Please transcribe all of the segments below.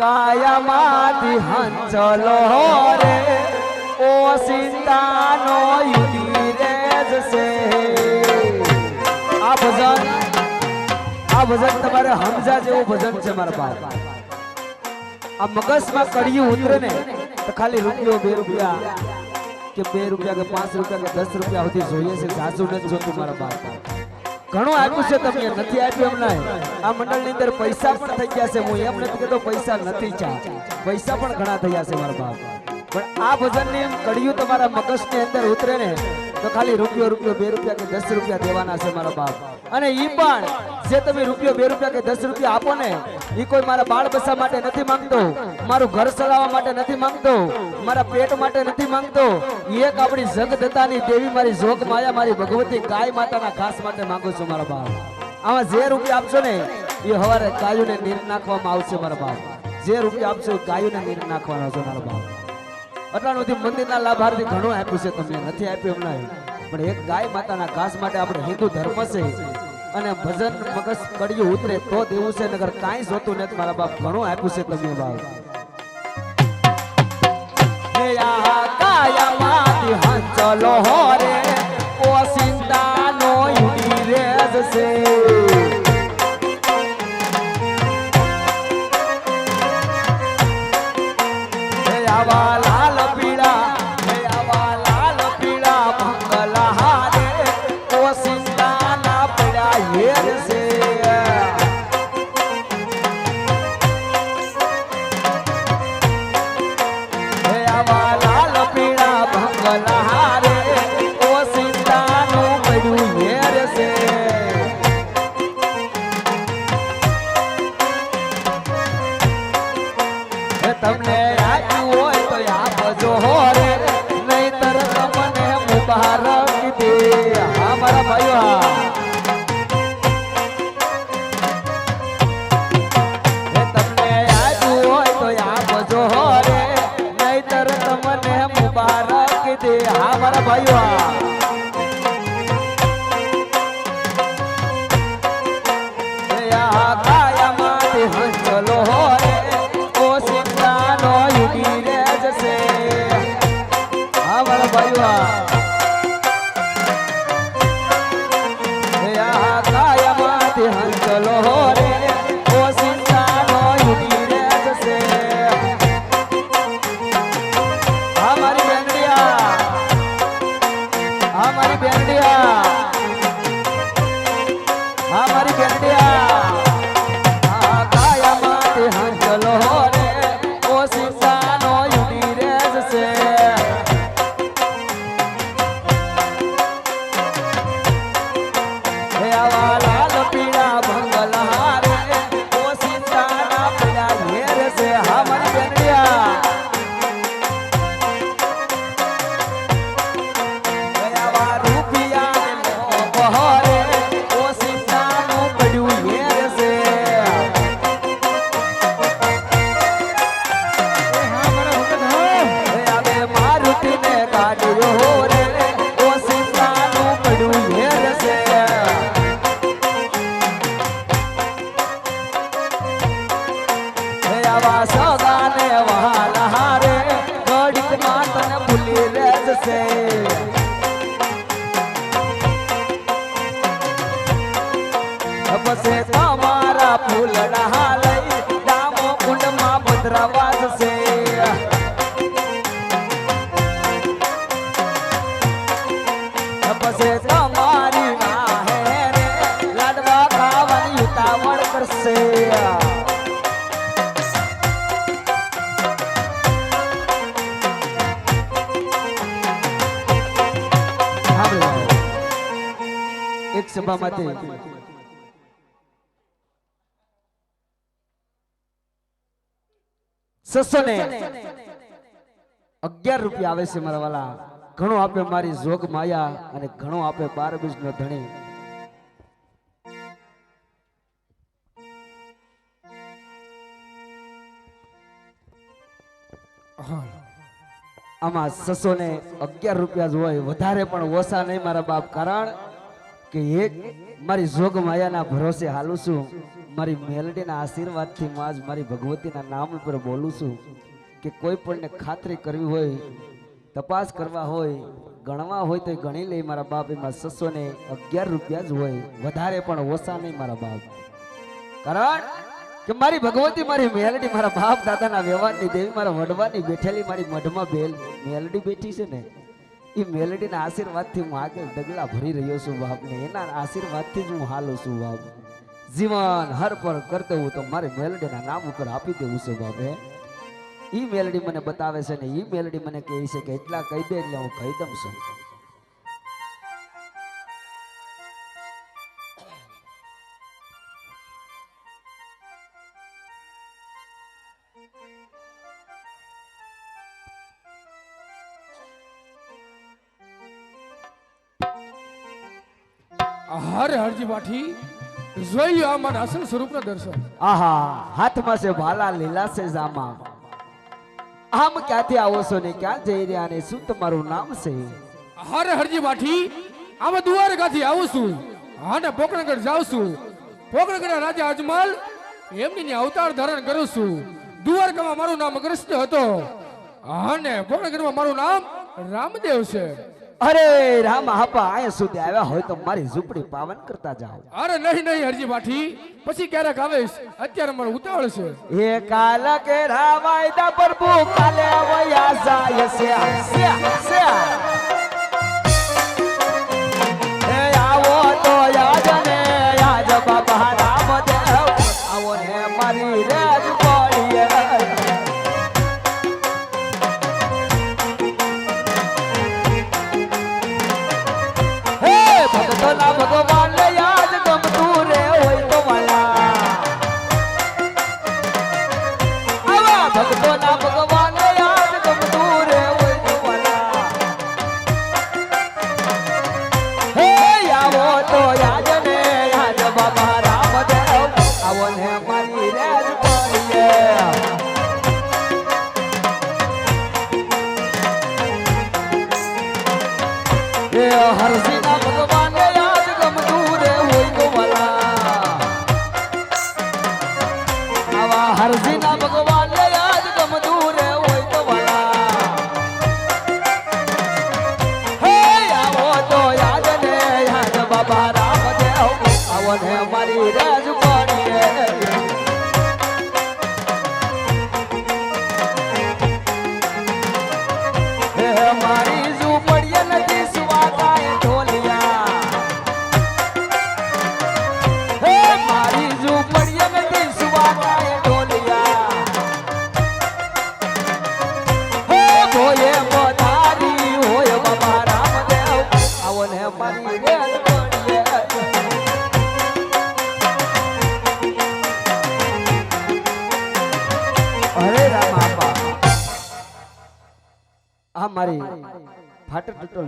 કાયામાંથી હંચલો રે. ઓ સીતાનો યુડી રે જશે આ ભજન આ ભજન તમારે હમજા જેવું ભજન છે મારા બાપ. આ મગજમાં કડિયું ઉતરે ને, તો ખાલી રૂપિયો બે રૂપિયા કે બે રૂપિયા કે પાંચ રૂપિયા કે દસ રૂપિયા સુધી જોઈએ છે. સાસુ નથી જોતું મારા બાપ. ઘણું આપ્યું છે તમે નથી આપ્યું એમ નહીં આ મંડળની અંદર પૈસા પણ થઈ ગયા છે. હું એમ નથી કહેતો પૈસા નથી ચા. પૈસા પણ ઘણા થયા છે મારા બાપ. પણ આ ભજનની કડિયું તમારા મગજની અંદર ઉતરે ને, તો ખાલી રૂપિયો રૂપિયો બે રૂપિયા કે દસ રૂપિયા દેવાના છે મારા બાપ. અને એ પણ, જે તમે રૂપિયો, બે રૂપિયા કે દસ રૂપિયા આપો ને એ કોઈ મારા બાળ બસા માટે નથી માંગતો, મારું ઘર ચલાવવા માટે નથી માંગતો, મારા પેટ માટે નથી માંગતો એક આપણી જગદતાની દેવી, મારી જોગ માયા, મારી ભગવતી ગાય માતાના ખાસ માટે માંગુ છું મારા બાપ. આમાં જે રૂપિયા આપશો ને એ હવારે ગાયોને નીર નાખવામાં આવશે મારા બાપ. જે રૂપિયા આપશો એ ગાયોને નીર નાખવાના છે મારા બાપ. એટલાનું સુધી મંદિરના લાભાર્થી ઘણું આપ્યું છે તમે, નથી આપ્યું એમ પણ એક ગાય માતાના ઘાસ માટે આપણે હિન્દુ ધર્મ છે. અને ભજન મગજ કડિયું ઉતરે તો દેવું છે નગર કાંઈ જોતું નથી. મારા બાપ ઘણું આપ્યું છે તમને બાપ હે. તમને બસે તમારા ફૂલડા લઈ ડામો કુંડમાં પધરાવા જશે. બસે તમારી વાહે લાડવા ખાવાની ઉતાવળ કરશે. એક સભામાંથી છસો અગિયાર રૂપિયા આવે છે મારા વાલા. ઘણો આપે મારી જોગ માયા અને ઘણો આપે બાર બીજ નો ધણી. આમાં છસો ને અગિયાર રૂપિયા જ હોય. વધારે પણ ઓછા નહીં મારા બાપ, કારણ કે એક મારી જોગ માયાના ભરોસે હાલું છું. મારી મેલડીના આશીર્વાદથી હું આજ મારી ભગવતીના નામ ઉપર બોલું છું કે કોઈ પણને ખાતરી કરવી હોય, તપાસ કરવા હોય, ગણવા હોય તો ગણી લે મારા બાપ. એમાં સસો ને અગિયાર રૂપિયા જ હોય. વધારે પણ ઓછા નહીં મારા બાપ. કારણ કે મારી ભગવતી, મારી મેલડી, મારા બાપ દાદાના વ્યવહારની દેવી, મારા વડવાની બેઠેલી, મારી મઢમાં બેલ મેલડી બેઠી છે ને એ મેલડીના આશીર્વાદથી હું આગળ ડગલા ભરી રહ્યો છું બાપને. એના આશીર્વાદથી જ હું હાલું છું બાપ જીવન હર પર કરતો હું તો મારે મેલડીના નામ ઉપર આપી દેવું છે બાપે. એ મેલડી મને બતાવે છે ને એ મેલડી મને કહે છે કે એટલા કહી દે એટલે હું કહી દઉં છું. હારે હરજી પાઠી જોઈ આ મારા અસલ સ્વરૂપના દર્શન. આહા હાથમાં છે ભાલા લીલા છે જામા. આમ ક્યાંથી આવો છો ને ક્યાં જઈ રહ્યા ને શું તમારું નામ છે? હરે હરજી પાઠી આમાં દ્વારકાથી આવું છું. હાને પોકણગઢ જાઉં છું. પોકરણગઢના રાજા અજમલ એમની ને અવતાર ધારણ કરું છું. દ્વારકામાં મારું નામ કૃષ્ણ હતો. અને પોકણગઢમાં મારું નામ રામદેવ છે. અરે રામ હાપા અહીંયા સુધી આવ્યા હોય તો મારી ઝૂંપડી પાવન કરતા જાઓ. અરે નહીં નહીં હરજી પાઠી પછી ક્યારેક આવીશ અત્યારે મને ઉતાવળ છે. એ કાલ કે રાવાયદા પ્રભુ કાલે વયા જાય શ્યા એ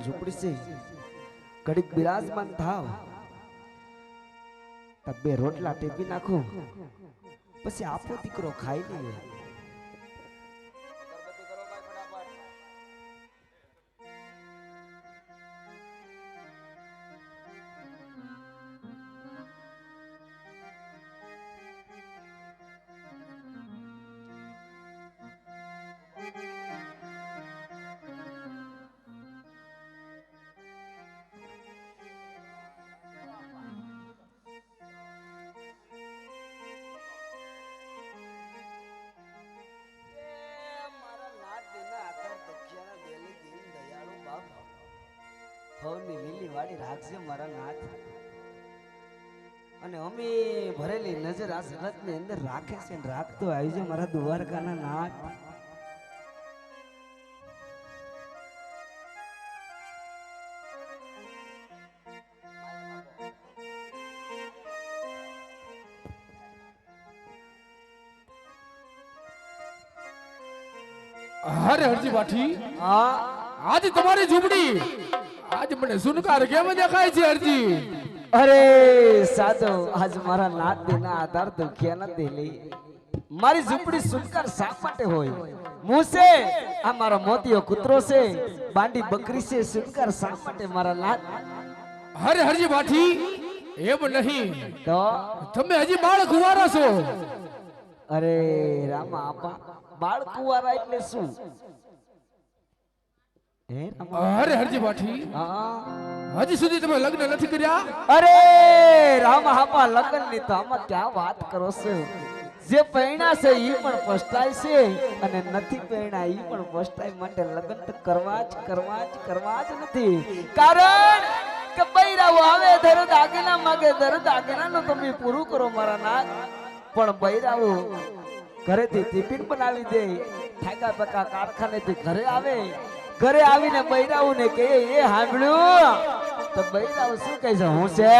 ટૂટલ ઝૂંપડી છે ઘડીક બિરાજમાન થાવ. તબે રોટલા ટેપી નાખો. પછી આપો દીકરો ખાઈ લઈએ વાડી રાખજે મારા નાથ. અને અમે ભરેલી નજર આ જગતની અંદર રાખે છે ને રાખતો આવજો મારા દ્વારકાના નાથ. હરે હરજી આ આજ તમારી ઝૂંપડી આજ મને સુનકાર કેમ દેખાય છે હરજી અરે સાધુ આજ મારા નાથ દેના આધાર દુખ્યા નથી લઈ મારી ઝૂંપડી સુનકાર શા માટે હોય? છે આ મારો મોતીયો કૂતરો છે બાંડી બકરી છે સુનકાર શા માટે મારા નાથ હરે હરજી પાઠી એમ નહીં. તો? તમે હજી બાળ કુવારા છો. અરે રામા આપા બાળ કુવારા એટલે શું? અરે હરજી બાઠી હજી સુધી તમે લગ્ન નથી કર્યા? અરે રામ હાપા લગ્નની તો આમાં ક્યાં વાત કરો છો? જે પૈણા છે એ પણ પસ્તાય છે અને નથી પૈણા એ પણ પસ્તાય માટે લગ્ન તો કરવા જ કરવા જ કરવા જ નથી. કારણ કે બૈરાઓ આવે ધરો દાગીના માગે ધરો દાગીના નું તમે પૂરું કરો મારા નાથ. પણ બૈરાઓ ઘરેથી ટિફિન બનાવી દે થાકા પકા કારખાનેથી ઘરે આવે ઘરે આવીને બૈરાવું ને કે એ સાંભળ્યું તો બૈરાવ શું કહે છે, હું છે?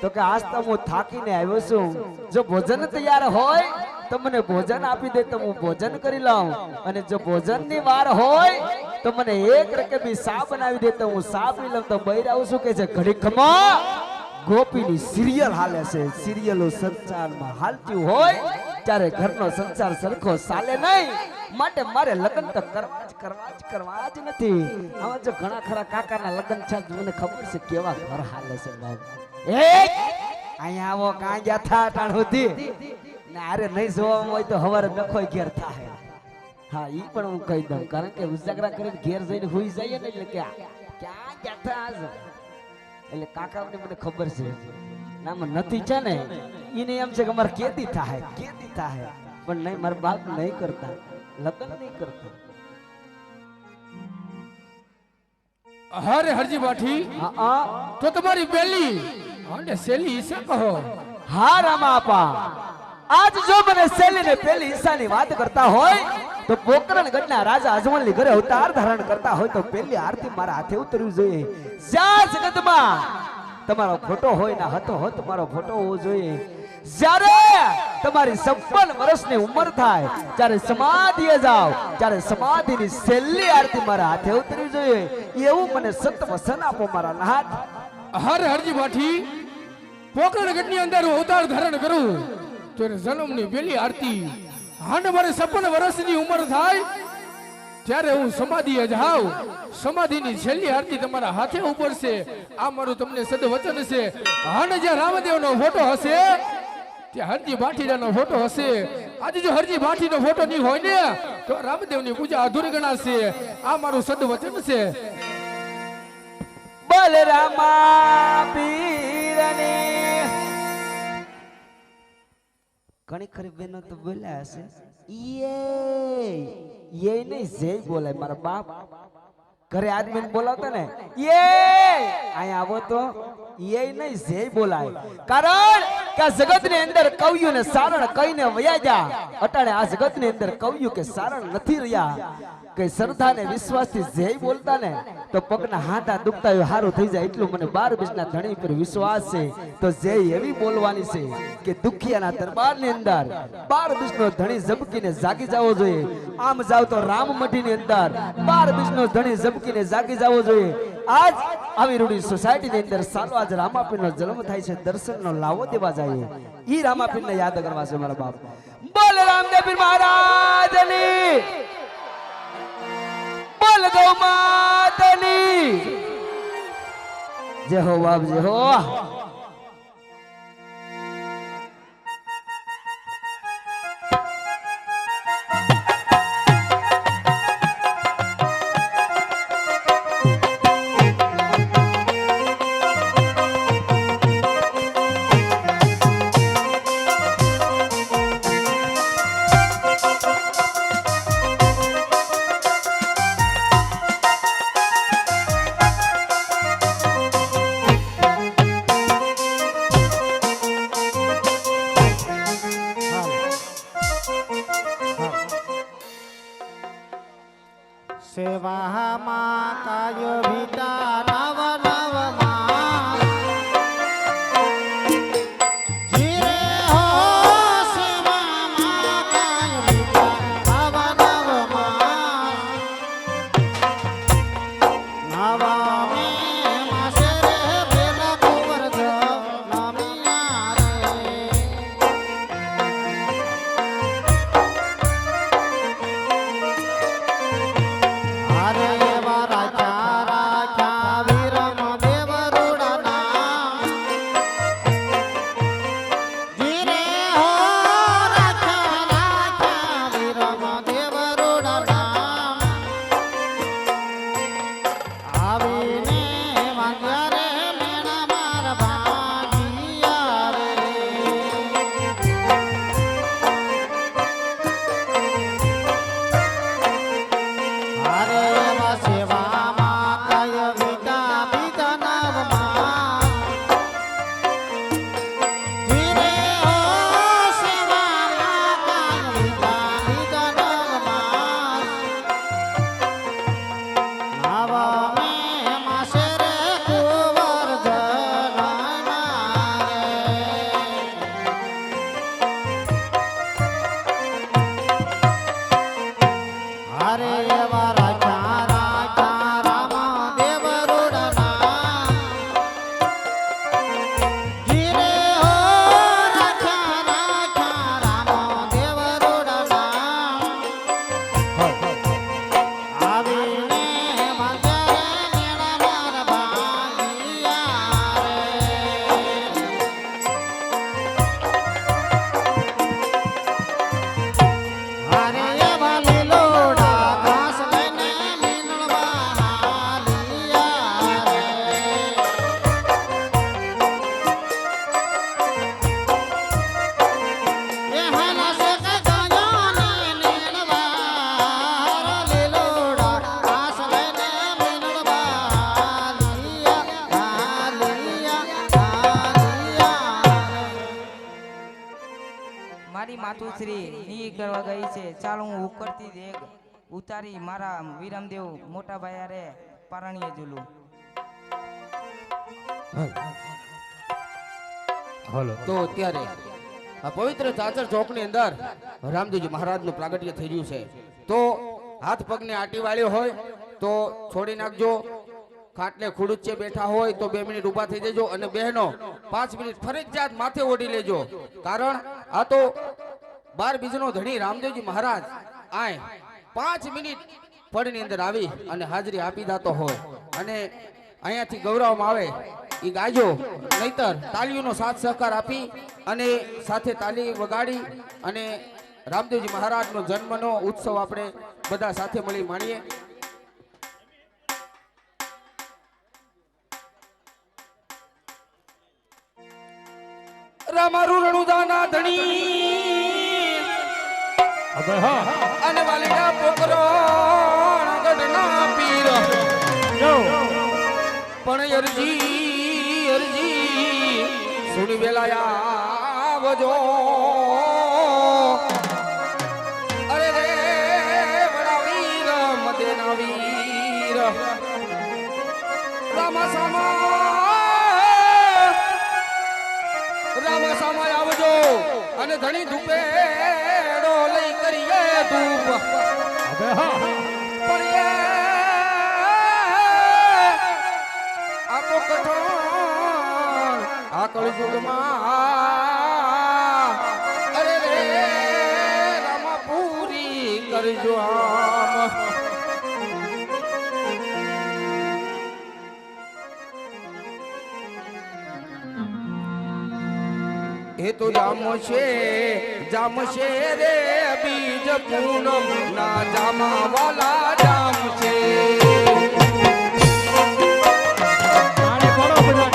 તો કે, આજ તો હું થાકીને આવ્યો છું. જો ભોજન તૈયાર હોય, તો મને ભોજન આપી દે, તો હું ભોજન કરી લઉં. અને જો ભોજનની વાર હોય, તો મને એક રકમી સા બનાવી દે, તો હું સા પી લઉં. તો બૈરાવ શું કહે છે ઘડી ખમા ગોપીની સિરિયલ હાલે છે. સિરિયલો સંસારમાં હાલતી હોય, ત્યારે ઘરનો સંસાર સરખો ચાલે નહીં. માટે મારે લગ્ન તો કરવા જ કરવા જ કરવા જ નથી. આવા જો ઘણા ખરા કાકાના લગ્ન છે મને ખબર છે કેવા ઘર હાલે છે બાપ. એ! અહીંયા આવો કાં ગયા થા ટાણ સુધી. ને અરે નહીં જોવામાં હોય તો હવારે નખોય ઘેર થાય. હા, ઈ પણ હું કહી દઉં, કારણ કે ઉજાગરા કરીને ઘેર જઈને હોઈ જઈએ ને એટલે ક્યાં? ક્યાં ગયા થા આજ? એટલે કાકાઓને મને ખબર છે. નામાં નથી છે ને એને એમ છે કે અમારે કેદી થાય કેદી થાય. પણ નહીં, મારા બાપ નહીં કરતા. લગ્ન નહીં કરતા. હરે હરજી બાઠી તો તમારી બેલી અને સેલી ઈસા કહો. હા રામાપા આજ જો મને સેલી ને પેલી ઈશાની વાત કરતા હોય તો પોકરણ ગઢના રાજા અજમલની ઘરે અવતાર ધારણ કરતા હોય તો પેલી આરતી મારા હાથે ઉતરવી જોઈએ. જ્યાં જગતમાં તમારો ફોટો હોય ના હતો હોત મારો ફોટો હોવો જોઈએ. જ્યારે તમારી 56 વર્ષની ઉંમર થાય, જયારે સમાધિએ જાઓ ત્યારે સમાધિની છેલ્લી આરતી મારા હાથે ઉતરવી જોઈએ, એવું મને સત વસન આપો મારા નાથ. હર હરજી બાઠી પોકરણગઢની અંદર અવતાર ધારણ કરું ત્યારે જન્મ જન્મની પેલી આરતી હાને મારે છપ્પન વર્ષની ઉંમર થાય, ત્યારે હું સમાધિએ જાઉં સમાધિની છેલ્લી આરતી તમારા હાથે ઉપર છે આ મારું તમને સદવચન છે. હાને જ્યાં રામદેવનો ફોટો હશે ત્યાં હરજી બાઠીનો ફોટો હશે. આજે જો હરજી બાઠીનો ફોટો નહીં હોય ને, તો રામદેવની પૂજા અધૂરી ગણાશે. આ મારું સદવચન છે. બલરામા પીરની. ઘણી ખરી બહેનો તો બોલ્યા હશે યે યે નહીં, જય બોલાય, મારા બાપ. ઘરે આદમીને બોલાવતા ને? એ! અહીંયા આવો તો. એ નહીં જે બોલાય. કારણ કે આ જગતની અંદર કવિયું ને સારણ કહીને વયા જા અટાણે આ જગતની અંદર કવિયું કે સારણ નથી રહ્યા. કે શ્રદ્ધા ને વિશ્વાસથી જય બોલતા ને તો પગના હાથા દુખતા હોય થઈ જાય. એટલું મને બાર બીજના ધણી પર વિશ્વાસ છે. તો જય એવી બોલવાની છે કે દુખિયાના દરબારની અંદર બાર બીજનો ધણી ઝબકીને જાગી જવો જોઈએ. આમ જાવ તો રામ મઢીની અંદર બાર બીજનો ધણી ઝબકીને જાગી જવો જોઈએ. આજ આવી રૂડી સોસાયટીની અંદર સાલો આજ રામાપીરનો જન્મ થાય છે, દર્શનનો લાવો દેવા જાય. ઈ રામાપીરને યાદ કરવા છે મારા બાપ. બોલ રામદેવ મહારાજની બોલ ગૌ માતની. જય હો બાપ જય હો. છે. ચાલો હું ઉકળતી દેગ ઉતારી મારા વિરમદેવ મોટા ભાયારે પારણીએ ઝૂલું. તો અત્યારે આ પવિત્ર ચાચર ચોકની અંદર રામદેવજી મહારાજનું પ્રાગટ્ય થઈ રહ્યું છે. તો હાથ પગને આટી વાળ્યો હોય તો છોડી નાખજો. ખાટલે ખુડુચ્ચે બેઠા હોય તો બે મિનિટ ઊભા થઈ જજો અને બહેનો પાંચ મિનિટ ફરજિયાત માથે ઓઢી લેજો. કારણ આ તો બાર બીજનો ધણી રામદેવજી મહારાજ આય પાંચ મિનિટ પડની અંદર આવી અને હાજરી આપી દાતો હોય. અને અહીંયાથી ગૌરવમાં આવે. એ ગાજો, નહીતર તાલીઓનો સાથ સહકાર આપી અને સાથે તાલી વગાડી અને રામદેવજી મહારાજનો જન્મનો ઉત્સવ આપણે બધા સાથે મળી માણીએ. રામારું રણુદાના ધણી અને વાલીના પોકરો ગઢના પીર. પણ અરજી અરજી સુની વેલા આવજો. અરે રે બડા વીર મદેના વીર. રામ સામા રામ સમા આવજો. અને ધણી લઈ પણ એ કઠોળ આ કળયુગમાં. અરે રે રામા પૂરી કરજો આમ. એ તો જામશે જામશે રે બીજ પૂનમ. ના જામાવાલા જામશે કરો બધા